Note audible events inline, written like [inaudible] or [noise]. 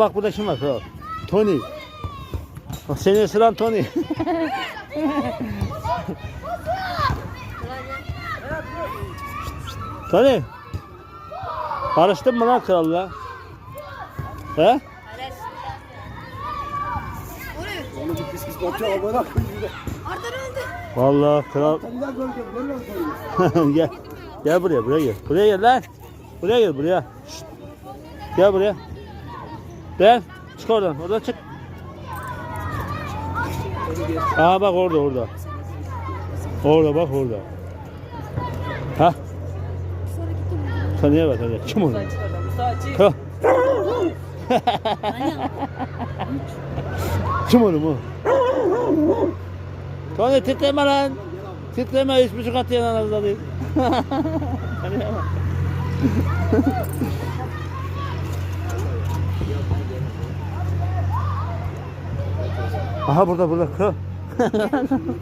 Bak burada kim var kral? Tony. Bak seni ısıran Tony. [laughs] Tony. Barıştın mı lan kralla? He? Onu bir pis pis bakıyor amına koyayım. Vallahi kral. [laughs] Gel. Gel buraya, buraya gel. Buraya gel lan. Buraya gel, buraya. Şşt. Gel buraya. Gel. Çık oradan, oradan çık. Aa bak orada, orada. Orada bak orada. Ha? Tanıya bak, tanıya. Kim [laughs] o? Ha? Kim onu mu? Tony titreme lan. Titreme üç buçuk at yanına değil. Aha burada burada kral. [laughs]